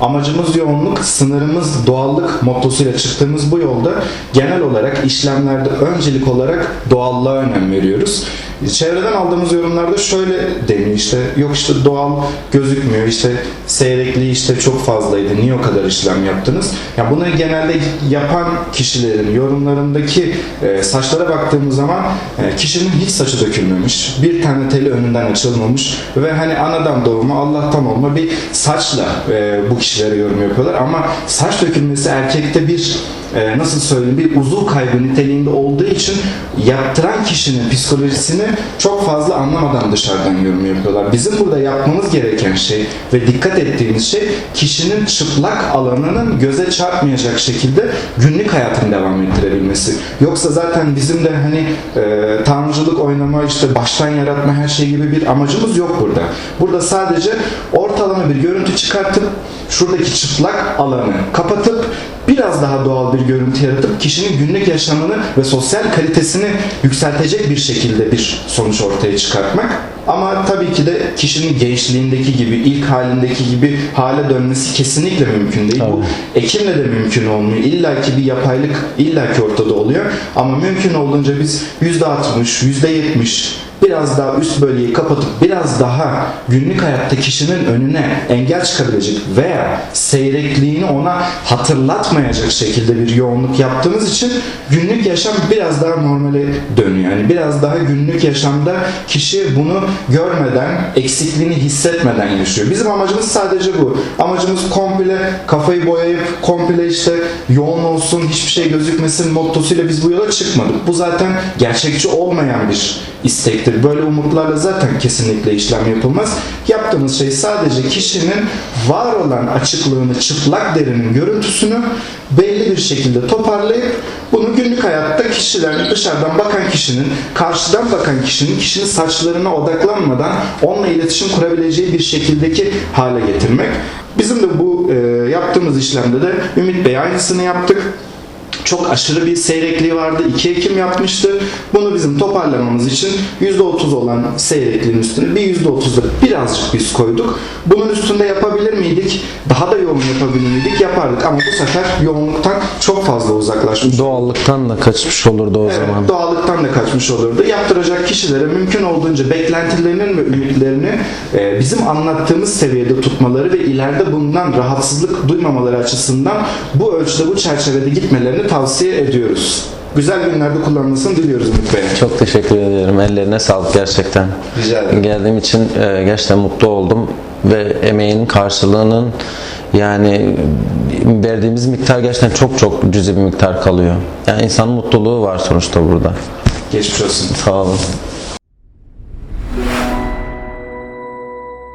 Amacımız yoğunluk, sınırımız doğallık mottosuyla çıktığımız bu yolda genel olarak işlemlerde öncelik olarak doğallığa önem veriyoruz. Çevreden aldığımız yorumlarda şöyle deniyor işte yok işte doğal gözükmüyor işte seyrekliği işte çok fazlaydı niye o kadar işlem yaptınız? Ya bunu genelde yapan kişilerin yorumlarındaki e, saçlara baktığımız zaman e, kişinin hiç saçı dökülmemiş, bir tane teli önünden açılmamış ve hani anadan doğma Allah'tan olma bir saçla e, bu kişilere yorum yapıyorlar ama saç dökülmesi erkekte bir e, nasıl söyleyeyim bir uzuv kaybı niteliğinde olduğu için yaptıran kişinin psikolojisini çok fazla anlamadan dışarıdan yorum yapıyorlar. Bizim burada yapmamız gereken şey ve dikkat ettiğimiz şey kişinin çıplak alanının göze çarpmayacak şekilde günlük hayatını devam ettirebilmesi. Yoksa zaten bizim de hani e, tanrıcılık oynama işte baştan yaratma her şey gibi bir amacımız yok burada. Burada sadece ortalama bir görüntü çıkartıp şuradaki çıplak alanı kapatıp biraz daha doğal bir görüntü yaratıp kişinin günlük yaşamını ve sosyal kalitesini yükseltecek bir şekilde bir sonuç ortaya çıkartmak. Ama tabii ki de kişinin gençliğindeki gibi, ilk halindeki gibi hale dönmesi kesinlikle mümkün değil. Bu Tabii. ekimle de mümkün olmuyor. İlla ki bir yapaylık illaki ortada oluyor. Ama mümkün olduğunca biz %60, %70 biraz daha üst bölgeyi kapatıp biraz daha günlük hayatta kişinin önüne engel çıkabilecek veya seyrekliğini ona hatırlatmayacak şekilde bir yoğunluk yaptığımız için günlük yaşam biraz daha normale dönüyor. Yani biraz daha günlük yaşamda kişi bunu görmeden, eksikliğini hissetmeden yaşıyor. Bizim amacımız sadece bu. Amacımız komple kafayı boyayıp komple işte yoğun olsun, hiçbir şey gözükmesin mottosuyla biz bu yola çıkmadık. Bu zaten gerçekçi olmayan bir istektir. Böyle umutlarla zaten kesinlikle işlem yapılmaz. Yaptığımız şey sadece kişinin var olan açıklığını, çıplak derinin görüntüsünü belli bir şekilde toparlayıp bunu günlük hayatta kişilerin dışarıdan bakan kişinin, karşıdan bakan kişinin kişinin saçlarına odaklanmadan onunla iletişim kurabileceği bir şekildeki hale getirmek. Bizim de bu e, yaptığımız işlemde de Ümit Bey aynısını yaptık çok aşırı bir seyrekliği vardı. 2 Ekim yapmıştı. Bunu bizim toparlamamız için %30 olan seyrekliğin üstüne bir %30'da birazcık biz koyduk. Bunun üstünde yapabilir miydik? Daha da yoğun yapabilir miydik? Yapardık ama bu sefer yoğunluktan çok fazla uzaklaşmış. Doğallıktan da kaçmış olurdu o Evet, zaman. doğallıktan da kaçmış olurdu. Yaptıracak kişilere mümkün olduğunca beklentilerinin ve ümitlerini e, bizim anlattığımız seviyede tutmaları ve ileride bundan rahatsızlık duymamaları açısından bu ölçüde bu çerçevede gitmelerini tavsiye ediyoruz. Güzel günlerde kullanmasını diliyoruz Ümit Bey. Çok teşekkür ediyorum. Ellerine sağlık gerçekten. Rica ederim. Geldiğim için e, gerçekten mutlu oldum ve emeğin karşılığının yani verdiğimiz miktar gerçekten çok çok cüzi bir miktar kalıyor. Yani insanın mutluluğu var sonuçta burada. Geçmiş olsun. Sağ olun.